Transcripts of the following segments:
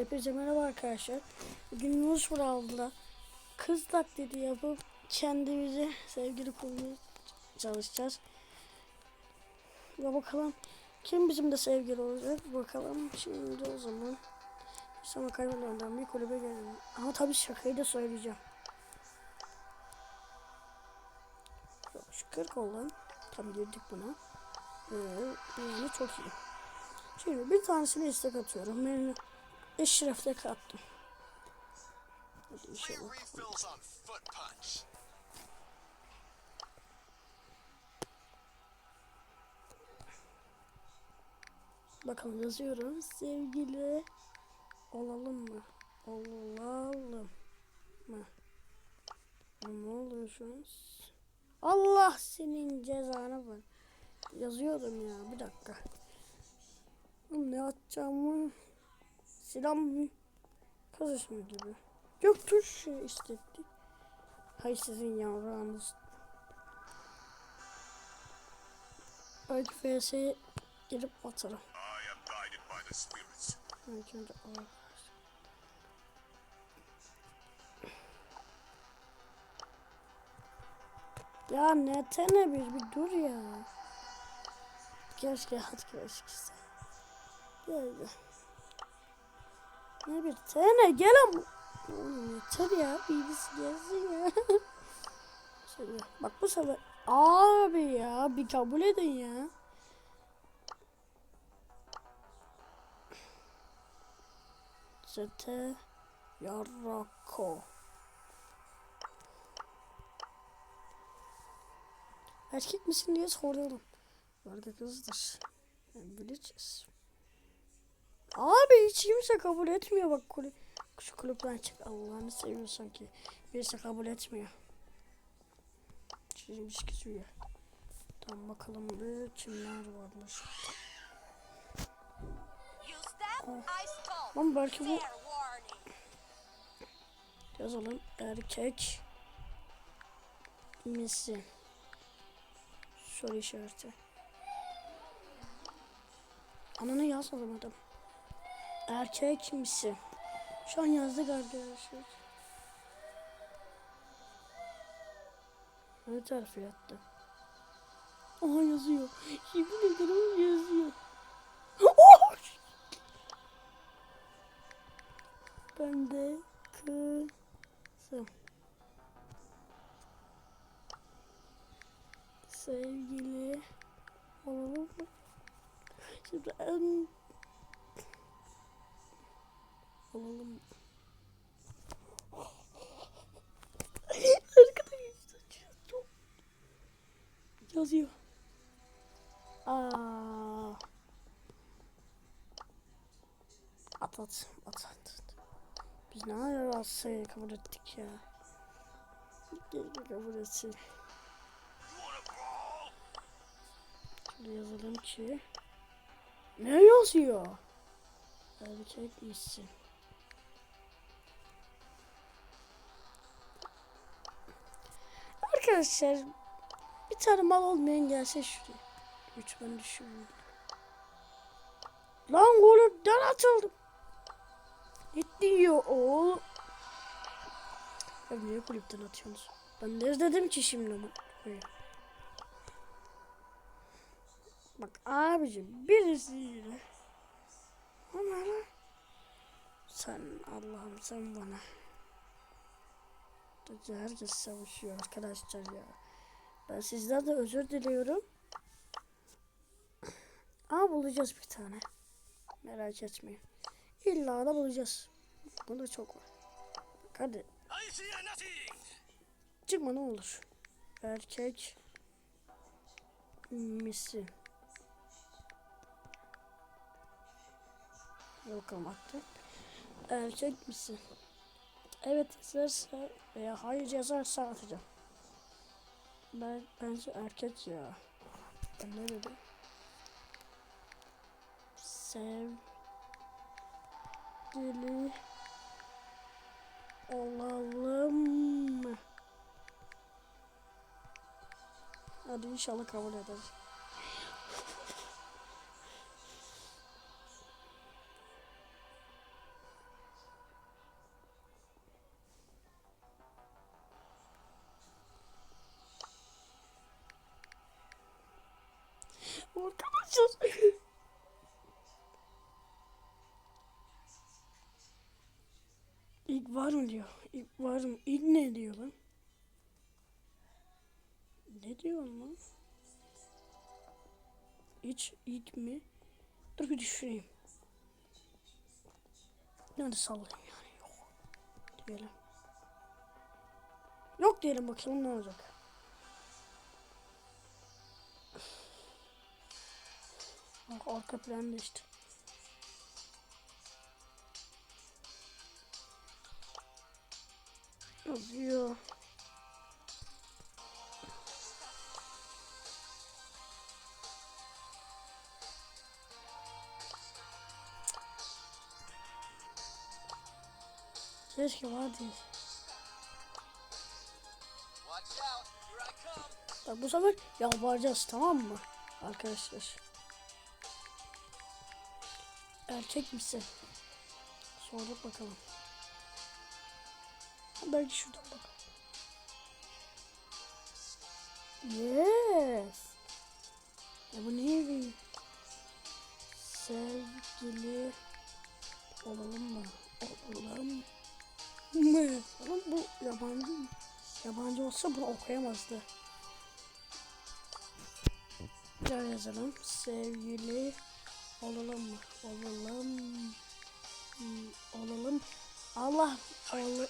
Hepinize merhaba arkadaşlar. Bugün Yunus Vural'da kız taklidi yapıp kendimize sevgili kurmaya çalışacağız. Ve bakalım kim bizim de sevgili olacak bakalım. Şimdi o zaman sonra kaybolandan bir kulübe gelelim. Ama tabii şakayı da söyleyeceğim. Şu 40 olan tabii girdik buna. Ee, yani çok iyi. Şimdi bir tanesini istek atıyorum. Benim Eşref'te kattım. Hadi işe Three bakalım. yazıyorum. Sevgili olalım mı? Olalım mı? Ne oluyor şu an? Allah senin cezanı var. Yazıyorum ya bir dakika. Ne atacağımı silah mı? Kız ismi gibi. Göktuş istettik. Hay sizin yavrağınız. Belki FS'ye girip atarım. I am guided by the spirits. İlk önce A. Ya bir bir dur ya. Keşke hat keşke. Gel gel. Ne bir tane gel ama. Yeter ya. Birisi gelsin ya. Bak bu sefer. Abi ya bir kabul edin ya. Zete Yarako. Erkek misin diye soruyorum. Vardı kızdır. Yani bileceğiz. Abi hiç kimse kabul etmiyor bak kulüp. Şu kulüpten çık Allah'ını seviyorsan ki. Birisi kabul etmiyor. Çizmiş kişiyor. Tamam bakalım bir kimler varmış. Ama belki bu. Yazalım erkek misin? Soru işareti. Ananı yazmadım adam. Erkek misin? Şu an yazdık arkadaşlar. Ne tarafa yattı? Aha yazıyor. Yemin ederim yazıyor. Oh! Ben de kızım. Sevgili olalım mı? Şimdi en mı? Arkadaşlar yazıyor. Aa. At at at at. Biz ne ara kabul ettik ya. Keşke kabul etsin. Şurada yazalım ki. Ne yazıyor? Erkek misin? Arkadaşlar bir tane mal olmayan gelse şuraya. Lütfen düşürün. Lan golden atıldım. Ne diyor oğlum? Ya niye kulüpten atıyorsunuz? Ben ne dedim ki şimdi onu? Bak abicim birisiyle ama sen Allah'ım sen bana herkes savaşıyor arkadaşlar ya. Ben sizden de özür diliyorum. Ama bulacağız bir tane. Merak etmeyin. İlla da bulacağız. Bunda çok var. Bak hadi çıkma ne olur. Erkek misin? Bakalım attı. Erkek misin? Evet yazarsa veya hayır yazarsa atacağım. Ben bence erkek ya. Ben ne dedim? Sevgili olalım mı? Hadi inşallah kabul eder. Sus. İlk var mı diyor. İlk var mı? İlk ne diyor lan? Ne diyor lan? İç, ilk mi? Dur bir düşüneyim. Hadi sallayayım yani. Yok. Diyelim. Yok diyelim bakalım ne olacak. Bak arka plan işte. Yazıyor. Keşke vardı. Bak bu sefer yalvaracağız tamam mı? Arkadaşlar. Erkek misin? Sorduk bakalım. Belki şuradan bak. Yes. Ya bu niye bir sevgili olalım mı? Olalım mı? Oğlum bu yabancı? Yabancı olsa bunu okuyamazdı. Şöyle yazalım. Sevgili olalım mı? Olalım. Olalım. Allah ol,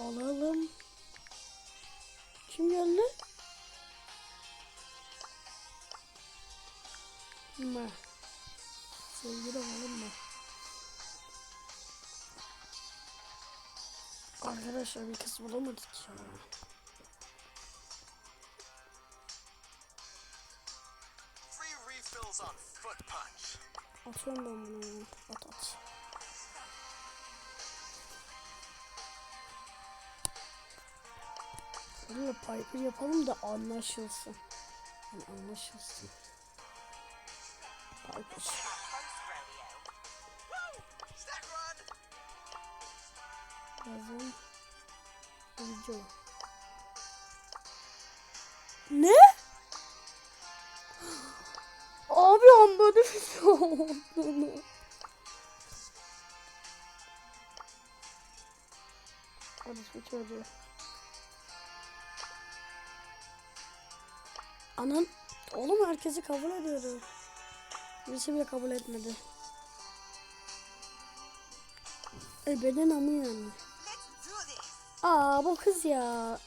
olalım. Kim geldi? Mı? Sevgili olalım mı? Arkadaşlar bir kız bulamadık ya. Atıyorum ben bunu. At at. Şöyle Piper yapalım da anlaşılsın. Yani anlaşılsın. Piper. Yazın. Video. Ne? Olduğunu. Hadi switch oluyor. Anan oğlum herkesi kabul ediyorum. Birisi bile kabul etmedi. E beden amı yani. Aa bu kız ya.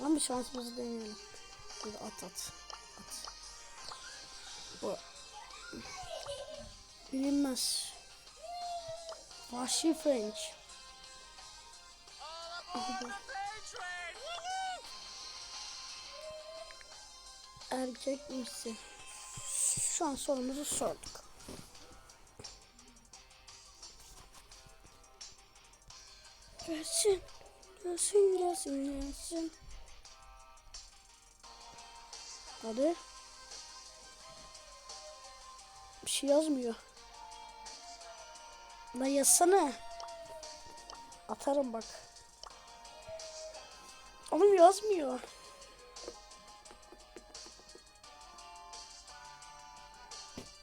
Lan bir şansımızı deneyelim. Dur at at. At. Bu. Bilinmez. Vahşi French. Erkek misin? Şu an sorumuzu sorduk. Gelsin. Gelsin gelsin gelsin. Hadi. Bir şey yazmıyor. Lan yazsana. Atarım bak. Oğlum yazmıyor.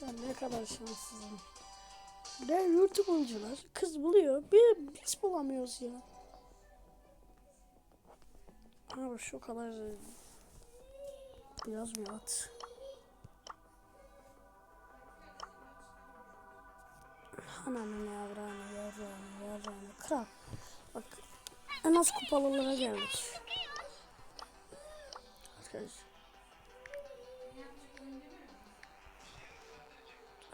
Ben ne kadar şanssızım. Bir de YouTube oyuncular kız buluyor. Bir biz bulamıyoruz ya. Abi şu kadar yazmıyor at. Ananı yavrağını yavrağını yavrağını kral. Bak en az kupalılara geldik. Arkadaşlar.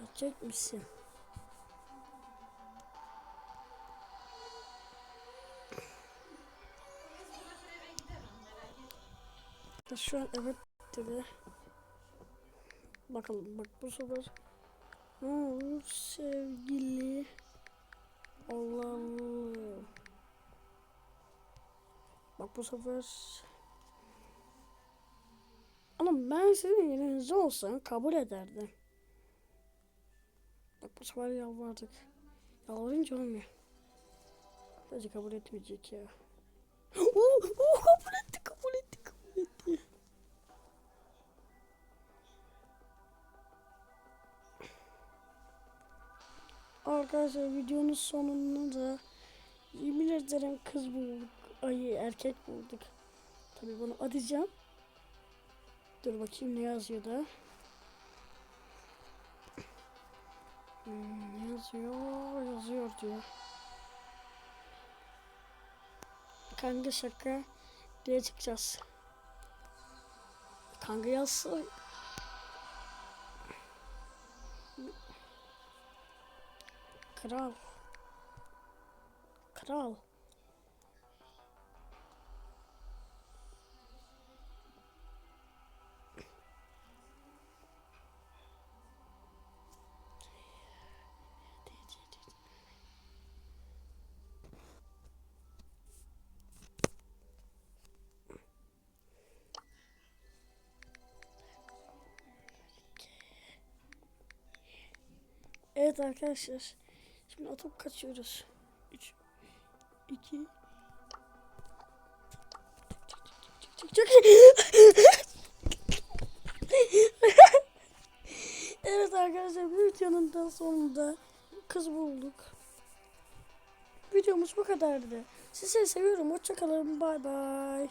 Açacak misin? Şu an evet dedi. Bakalım bak bu sefer ne sevgili olalım. Bak bu sefer ama ben sizin yerinizde olsam kabul ederdim. Bak bu sefer yalvardık. Yalvarınca olmuyor. Bence kabul etmeyecek ya. Oo, oo, kabul Arkadaşlar videonun sonunda da yemin ederim kız bulduk. Ay erkek bulduk. Tabii bunu atacağım. Dur bakayım ne yazıyor da. Hmm, yazıyor? Yazıyor diyor. Kanka şaka diye çıkacağız. Kanka yazsa Kral. Kral. Evet arkadaşlar. Şimdi atıp kaçıyoruz. 3 2 Çık çık çık Evet arkadaşlar bu videonun da sonunda kız bulduk. Videomuz bu kadardı. Sizi seviyorum. Hoşçakalın. Bay bay.